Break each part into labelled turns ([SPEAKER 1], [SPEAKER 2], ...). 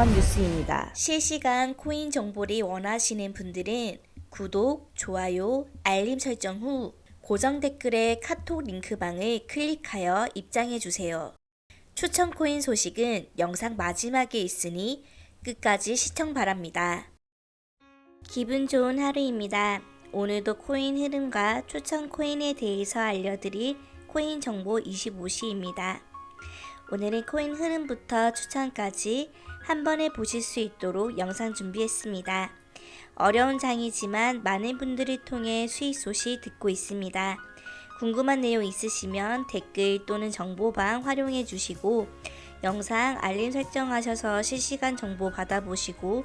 [SPEAKER 1] 종합 뉴스입니다.
[SPEAKER 2] 실시간 코인 정보를 원하시는 분들은 구독, 좋아요, 알림 설정 후 고정 댓글에 카톡 링크방을 클릭하여 입장해 주세요. 추천 코인 소식은 영상 마지막에 있으니 끝까지 시청 바랍니다. 기분 좋은 하루입니다. 오늘도 코인 흐름과 추천 코인에 대해서 알려드릴 코인 정보 25시입니다. 오늘은 코인 흐름부터 추천까지 한 번에 보실 수 있도록 영상 준비했습니다. 어려운 장이지만 많은 분들을 통해 수익 소식 듣고 있습니다. 궁금한 내용 있으시면 댓글 또는 정보방 활용해 주시고 영상 알림 설정하셔서 실시간 정보 받아보시고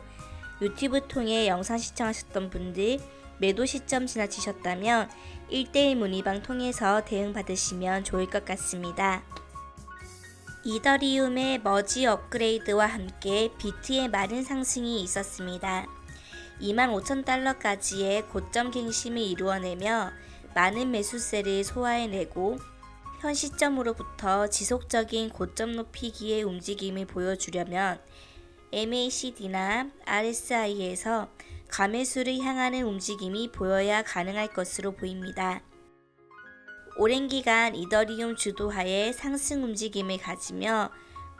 [SPEAKER 2] 유튜브 통해 영상 시청하셨던 분들 매도 시점 지나치셨다면 1대1 문의방 통해서 대응 받으시면 좋을 것 같습니다. 이더리움의 머지 업그레이드와 함께 비트의 많은 상승이 있었습니다. 25,000달러까지의 고점 갱심을 이루어내며 많은 매수세를 소화해내고 현 시점으로부터 지속적인 고점 높이기의 움직임을 보여주려면 MACD나 RSI에서 가매수를 향하는 움직임이 보여야 가능할 것으로 보입니다. 오랜 기간 이더리움 주도하에 상승 움직임을 가지며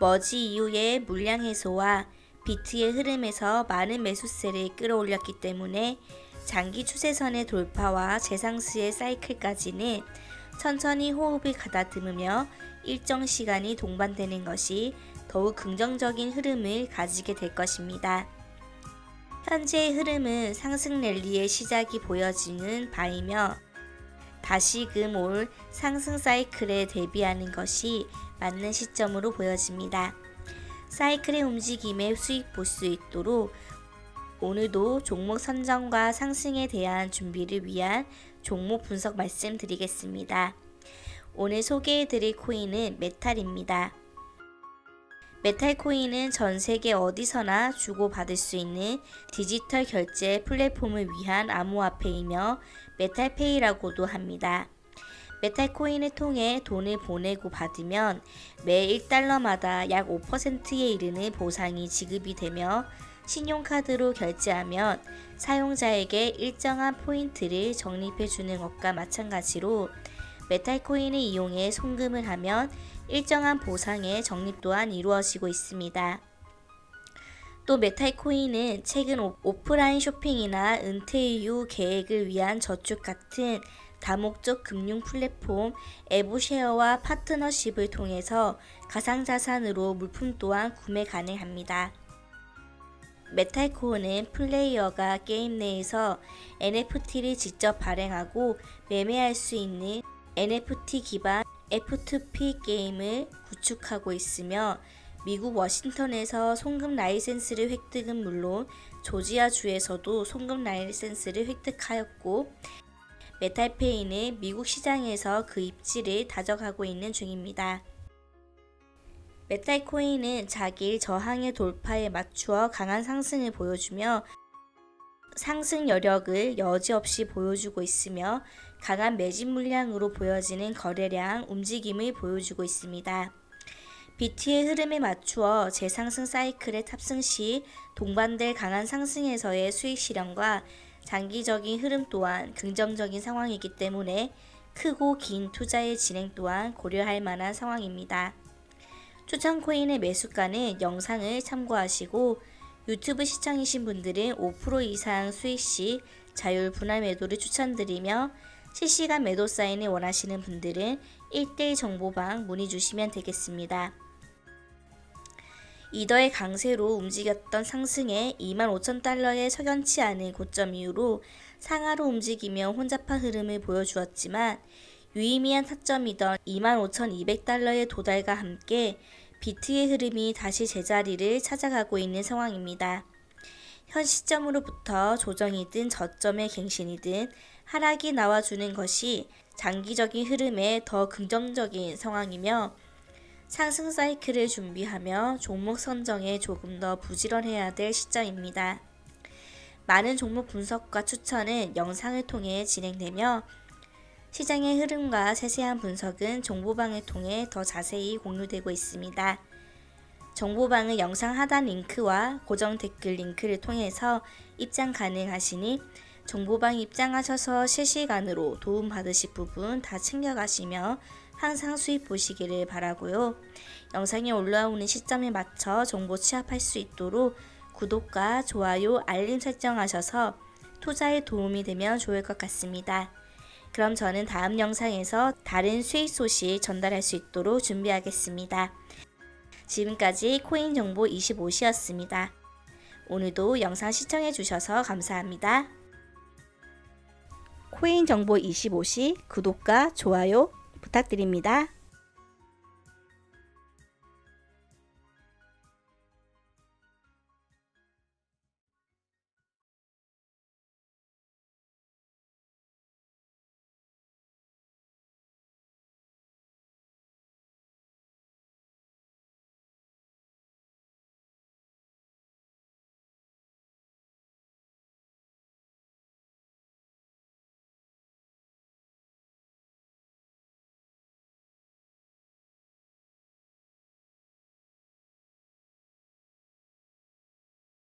[SPEAKER 2] 머지 이후의 물량 해소와 비트의 흐름에서 많은 매수세를 끌어올렸기 때문에 장기 추세선의 돌파와 재상수의 사이클까지는 천천히 호흡을 가다듬으며 일정 시간이 동반되는 것이 더욱 긍정적인 흐름을 가지게 될 것입니다. 현재의 흐름은 상승 랠리의 시작이 보여지는 바이며 다시금 올 상승 사이클에 대비하는 것이 맞는 시점으로 보여집니다. 사이클의 움직임에 수익 볼 수 있도록 오늘도 종목 선정과 상승에 대한 준비를 위한 종목 분석 말씀드리겠습니다. 오늘 소개해드릴 코인은 메탈입니다. 메탈 코인은 전 세계 어디서나 주고받을 수 있는 디지털 결제 플랫폼을 위한 암호화폐이며 메탈페이라고도 합니다. 메탈 코인을 통해 돈을 보내고 받으면 매 1달러마다 약 5%에 이르는 보상이 지급이 되며 신용카드로 결제하면 사용자에게 일정한 포인트를 적립해 주는 것과 마찬가지로 메탈 코인을 이용해 송금을 하면 일정한 보상의 적립 또한 이루어지고 있습니다. 또 메탈 코인은 최근 오프라인 쇼핑이나 은퇴 이후 계획을 위한 저축 같은 다목적 금융 플랫폼 에브쉐어와 파트너십을 통해서 가상자산으로 물품 또한 구매 가능합니다. 메탈코어는 플레이어가 게임 내에서 NFT를 직접 발행하고 매매할 수 있는 NFT 기반 F2P 게임을 구축하고 있으며 미국 워싱턴에서 송금 라이센스를 획득은 물론 조지아주에서도 송금 라이센스를 획득하였고 메탈페이는 미국 시장에서 그 입지를 다져가고 있는 중입니다. 메탈코인은 자기 저항의 돌파에 맞추어 강한 상승을 보여주며 상승 여력을 여지없이 보여주고 있으며 강한 매집 물량으로 보여지는 거래량 움직임을 보여주고 있습니다. BT의 흐름에 맞추어 재상승 사이클의 탑승 시 동반될 강한 상승에서의 수익 실현과 장기적인 흐름 또한 긍정적인 상황이기 때문에 크고 긴 투자의 진행 또한 고려할 만한 상황입니다. 추천 코인의 매수가는 영상을 참고하시고 유튜브 시청이신 분들은 5% 이상 수익 시 자율 분할 매도를 추천드리며 실시간 매도 사인을 원하시는 분들은 1대1 정보방 문의 주시면 되겠습니다. 이더의 강세로 움직였던 상승에 25,000달러의 석연치 않은 고점 이후로 상하로 움직이며 혼잡한 흐름을 보여주었지만 유의미한 타점이던 25,200달러의 도달과 함께 비트의 흐름이 다시 제자리를 찾아가고 있는 상황입니다. 현 시점으로부터 조정이든 저점의 갱신이든 하락이 나와주는 것이 장기적인 흐름에 더 긍정적인 상황이며 상승 사이클을 준비하며 종목 선정에 조금 더 부지런해야 될 시점입니다. 많은 종목 분석과 추천은 영상을 통해 진행되며 시장의 흐름과 세세한 분석은 정보방을 통해 더 자세히 공유되고 있습니다. 정보방의 영상 하단 링크와 고정 댓글 링크를 통해서 입장 가능하시니 정보방 입장하셔서 실시간으로 도움받으실 부분 다 챙겨가시며 항상 수입 보시기를 바라고요. 영상이 올라오는 시점에 맞춰 정보 취합할 수 있도록 구독과 좋아요, 알림 설정하셔서 투자에 도움이 되면 좋을 것 같습니다. 그럼 저는 다음 영상에서 다른 수익 소식 전달할 수 있도록 준비하겠습니다. 지금까지 코인 정보 25시였습니다. 오늘도 영상 시청해 주셔서 감사합니다. 코인 정보 25시 구독과 좋아요 부탁드립니다.